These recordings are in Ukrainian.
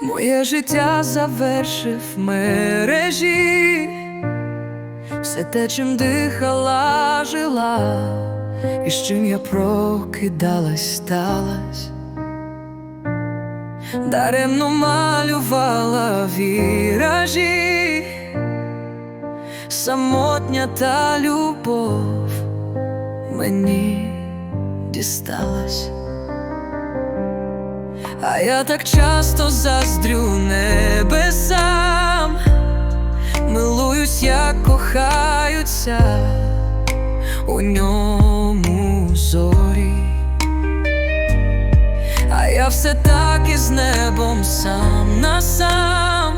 Моє життя завершив мережі, все те, чим дихала, жила, і з чим я прокидалась, сталась, даремно малювала віражі, самотня та любов мені дісталась. А я так часто заздрю небесам, милуюсь, як кохаються у ньому зорі, а я все так із небом сам на сам.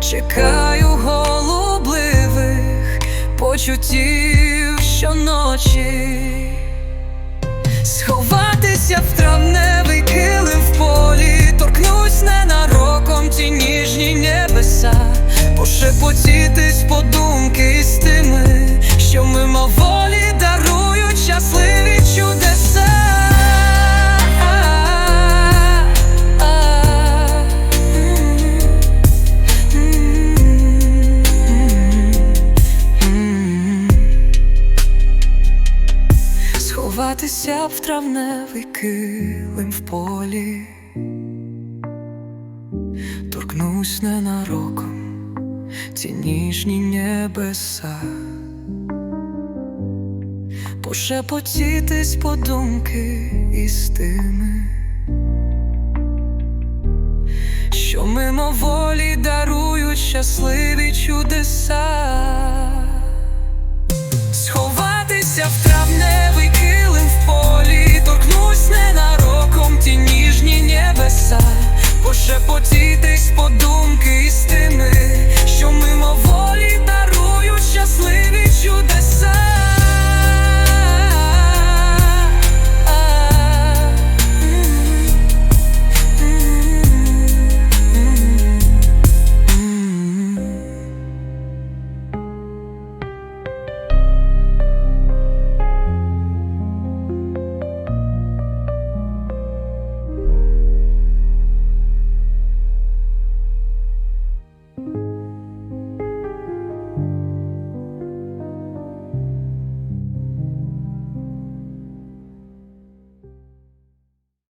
Чекаю голубливих почуттів щоночі. Сховатися в травневий пошепотітись подумки з тими, що мимоволі дарують щасливі чудеса. Сховатися в травневий килим в полі, торкнусь ненароком ці ніжні небеса, пошепотітись подумки думки істини, що мимоволі дарують щасливі чудеса.